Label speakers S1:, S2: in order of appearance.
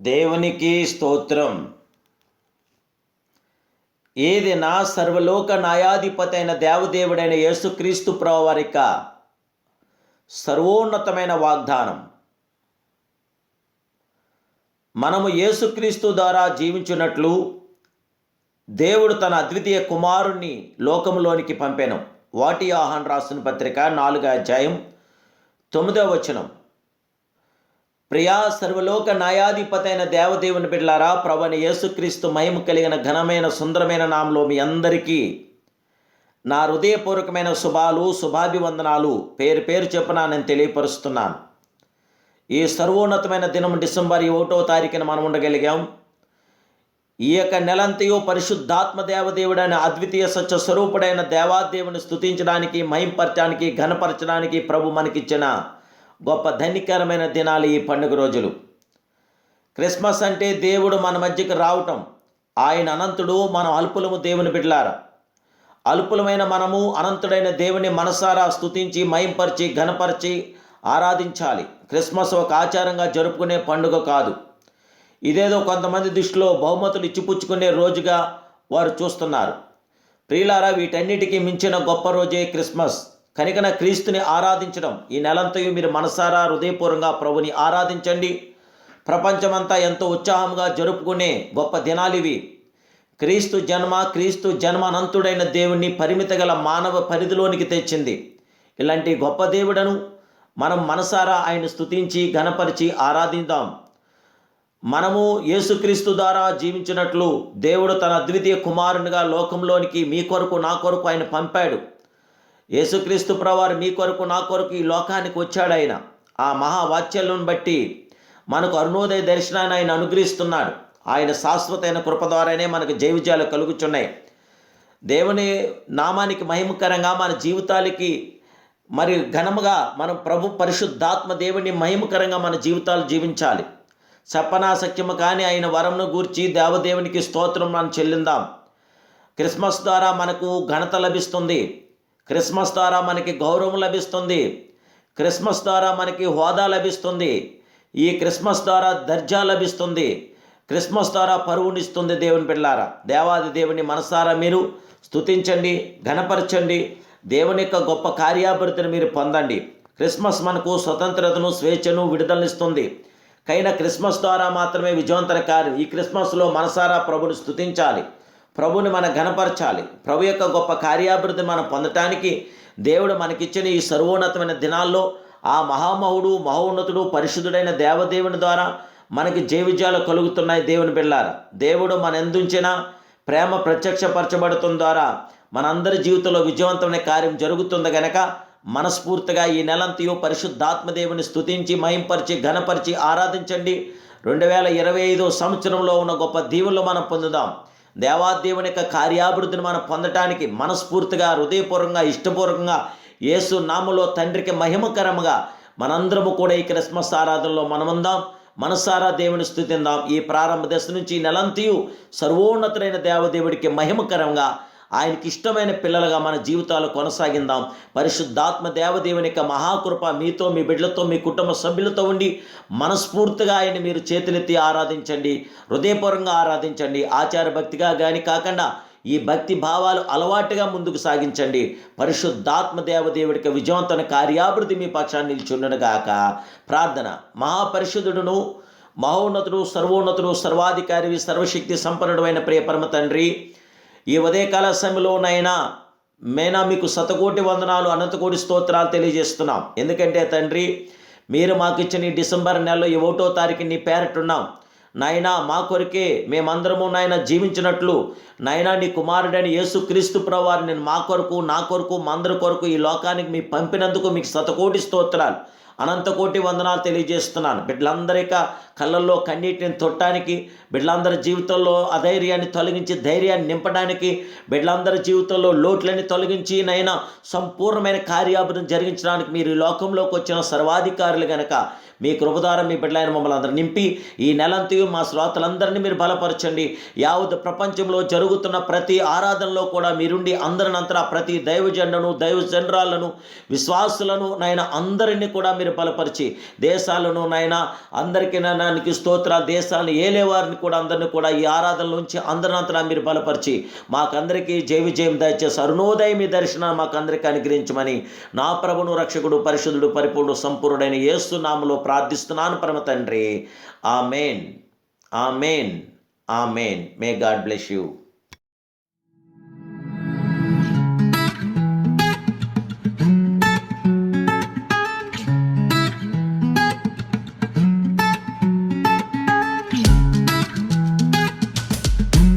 S1: దేవునికి స్తోత్రం. ఏది నా సర్వలోక న్యాయాధిపతి అయిన దేవదేవుడైన యేసుక్రీస్తు ప్రవారిక సర్వోన్నతమైన వాగ్దానం. మనము యేసుక్రీస్తు ద్వారా జీవించున్నట్లు దేవుడు తన అద్వితీయ కుమారుణ్ణి లోకములోనికి పంపాను. వాటి ఆహాన్ రాసిన పత్రిక నాలుగో అధ్యాయం తొమ్మిదవ వచనం. ప్రియా సర్వలోక న్యాయాధిపతైన దేవదేవుని బిడ్లారా ప్రవణ యేసుక్రీస్తు మహిమ కలిగిన ఘనమైన సుందరమైన నామలో మీ అందరికీ నా హృదయపూర్వకమైన శుభాలు శుభాభివందనాలు. పేరు పేరు చెప్పున నేను తెలియపరుస్తున్నాను. ఈ సర్వోన్నతమైన దినం డిసెంబర్ ఒకటో తారీఖున మనం ఉండగలిగాం. ఈ యొక్క నెలంతయు పరిశుద్ధాత్మ దేవదేవుడైన అద్వితీయ సత్య స్వరూపుడైన దేవాదేవుని స్థుతించడానికి మహింపరచడానికి ఘనపరచడానికి ప్రభు మనకిచ్చిన గొప్ప ధన్యకరమైన దినాలు ఈ పండుగ రోజులు. క్రిస్మస్ అంటే దేవుడు మన మధ్యకి రావటం. ఆయన అనంతుడు మనం అల్పులము దేవుని బిడ్లారా అల్పులమైన మనము అనంతుడైన దేవుని మనసారా స్తుతించి మయంపరిచి ఘనపరిచి ఆరాధించాలి. క్రిస్మస్ ఒక ఆచారంగా జరుపుకునే పండుగ కాదు. ఇదేదో కొంతమంది దృష్టిలో బహుమతులు ఇచ్చిపుచ్చుకునే రోజుగా వారు చూస్తున్నారు. ప్రియులారా వీటన్నిటికీ మించిన గొప్ప రోజే క్రిస్మస్. కనుకన క్రీస్తుని ఆరాధించడం ఈ నెలంతయు మీరు మనసారా హృదయపూర్వంగా ప్రభుని ఆరాధించండి. ప్రపంచమంతా ఎంతో ఉత్సాహంగా జరుపుకునే గొప్ప దినాలివి. క్రీస్తు జన్మ క్రీస్తు జన్మనంతుడైన దేవుణ్ణి పరిమిత గల మానవ పరిధిలోనికి తెచ్చింది. ఇలాంటి గొప్ప దేవుడను మనం మనసారా ఆయన స్తుతించి ఘనపరిచి ఆరాధిద్దాం. మనము యేసుక్రీస్తు ద్వారా జీవించినట్లు దేవుడు తన అద్వితీయ కుమారునిగా లోకంలోనికి మీ కొరకు నా కొరకు ఆయన పంపాడు. యేసుక్రీస్తు ప్రవారు మీ కొరకు నా కొరకు ఈ లోకానికి వచ్చాడు ఆయన. ఆ మహావాత్సల్యం బట్టి మనకు అరుణోదయ దర్శనాన్ని ఆయన అనుగ్రహిస్తున్నాడు. ఆయన శాశ్వతమైన కృప ద్వారానే మనకు జైవిజయాలు కలుగుచున్నాయి. దేవుని నామానికి మహిమకరంగా మన జీవితాలకి మరి ఘనముగా మనం ప్రభు పరిశుద్ధాత్మ దేవుని మహిమకరంగా మన జీవితాలు జీవించాలి. చెప్పనా సత్యము కానీ ఆయన వరంను గూర్చి దేవదేవునికి స్తోత్రం మనం చెల్లిందాం. క్రిస్మస్ ద్వారా మనకు ఘనత లభిస్తుంది. క్రిస్మస్ ద్వారా మనకి గౌరవం లభిస్తుంది. క్రిస్మస్ ద్వారా మనకి హోదా లభిస్తుంది. ఈ క్రిస్మస్ ద్వారా దర్జా లభిస్తుంది. క్రిస్మస్ ద్వారా పరువునిస్తుంది దేవుని పిల్లారా దేవాది దేవుని మనసారా మీరు? స్తుతించండి ఘనపరచండి. దేవుని యొక్క గొప్ప కార్యాభివృద్ధిని మీరు పొందండి. క్రిస్మస్ మనకు స్వతంత్రతను స్వేచ్ఛను విడుదలనిస్తుంది కైనా క్రిస్మస్ ద్వారా మాత్రమే విజయవంతర కార్యం ఈ క్రిస్మస్లో మనసారా ప్రభుని స్తుతించాలి. ప్రభుని మనం గణపరచాలి ప్రభు యొక్క గొప్ప కార్యాభివృద్ధి మనం పొందటానికి దేవుడు మనకిచ్చిన ఈ సర్వోన్నతమైన దినాల్లో ఆ మహామహుడు మహోన్నతుడు పరిశుద్ధుడైన దేవదేవుని ద్వారా మనకి జీవిజాలు విజయాలు కలుగుతున్నాయి దేవుని బిళ్ళారా దేవుడు మన ఎందుంచిన ప్రేమ ప్రత్యక్షపరచబడటం ద్వారా మనందరి జీవితంలో విజయవంతమైన కార్యం జరుగుతుంది గనక మనస్ఫూర్తిగా ఈ నెలంతయు పరిశుద్ధాత్మదేవుని స్థుతించి మహింపరిచి ఘనపరిచి ఆరాధించండి. రెండు వేల ఇరవై ఐదో సంవత్సరంలో ఉన్న గొప్ప దీవుల్లో మనం పొందుదాం. దేవాదేవుని యొక్క కార్యాభివృద్ధిని మనం పొందటానికి మనస్ఫూర్తిగా హృదయపూర్వకంగా ఇష్టపూర్వకంగా యేసు నామలో తండ్రికి మహిమకరముగా మనందరము కూడా ఈ క్రిస్మస్ ఆరాధనలో మనముందాం. మనసారా దేవుని స్థుతిందాం. ఈ ప్రారంభ దశ నుంచి ఈ నెలంతయు సర్వోన్నతుడైన దేవదేవుడికి మహిమకరంగా ఆయనకి ఇష్టమైన పిల్లలుగా మన జీవితాలు కొనసాగిందాం. పరిశుద్ధాత్మ దేవదేవుని యొక్క మహాకృప మీతో మీ బిడ్డలతో మీ కుటుంబ సభ్యులతో ఉండి మనస్ఫూర్తిగా ఆయన మీరు చేతులెత్తి ఆరాధించండి. హృదయపూర్వకంగా ఆరాధించండి. ఆచార భక్తిగా కానీ కాకుండా ఈ భక్తి భావాలు అలవాటుగా ముందుకు సాగించండి. పరిశుద్ధాత్మ దేవదేవుడికి విజయవంతమైన కార్యాభివృద్ధి మీ పక్షాన్ని నిల్చుండగాక ప్రార్థన. మహాపరిశుద్ధుడును మహోన్నతుడు సర్వోన్నతుడు సర్వాధికారి సర్వశక్తి సంపన్నుడమైన ప్రియ పరమ తండ్రి ఈ ఉదయకాల సమయంలోనైనా మేనా మీకు శతకోటి వందనాలు అనంతకోటి స్తోత్రాలు తెలియజేస్తున్నాం. ఎందుకంటే తండ్రి మీరు మాకు ఇచ్చిన ఈ డిసెంబర్ నెలలో ఈ ఒకటో తారీఖు నీ పేరట్టున్నాం. నాయనా మా కొరికే మేమందరము నాయన జీవించినట్లు నాయనా నీ కుమారుడని యేసు క్రీస్తు ప్రవారు నేను మా కొరకు నా కొరకు మా అందరి కొరకు ఈ లోకానికి మీ పంపినందుకు మీకు శతకోటి స్తోత్రాలు అనంతకోటి వందనాలు తెలియజేస్తున్నాను. బిడ్డలందరిక కళ్ళల్లో కన్నీటిని తొట్టడానికి బిడ్డలందరి జీవితంలో అధైర్యాన్ని తొలగించి ధైర్యాన్ని నింపడానికి బిడ్డలందరి జీవితంలో లోట్లని తొలగించి నైనా సంపూర్ణమైన కార్యాభివృద్ధి జరిగించడానికి మీరు ఈ లోకంలోకి వచ్చిన సర్వాధికారులు గనక మీ కృపదారం మీ బిడ్డలైన మమ్మల్ని అందరూ నింపి ఈ నెలంతయు మా శ్రోతలందరినీ మీరు బలపరచండి. యావత్ ప్రపంచంలో జరుగుతున్న ప్రతి ఆరాధనలో కూడా మీరుండి అందరినంతరా ప్రతి దైవజండను దైవ జనరాలను విశ్వాసులను నాయన అందరినీ కూడా మీరు బలపరిచి దేశాలను నాయన అందరికీ నాయనానికి స్తోత్ర దేశాన్ని ఏలే వారిని కూడా అందరినీ కూడా ఈ ఆరాధనలోంచి అందరినంతరా మీరు బలపరిచి మాకందరికీ జయ విజయం దయచేసి అరుణోదయం మీ దర్శనం మాకందరికీ అనుగ్రహించమని నా ప్రభును రక్షకుడు పరిశుద్ధుడు పరిపూర్ణ సంపూర్ణుడైన యేసు నామలో ప్రార్థిస్తున్నాను పరమ తండ్రి. Amen. Amen. Amen. May God bless you.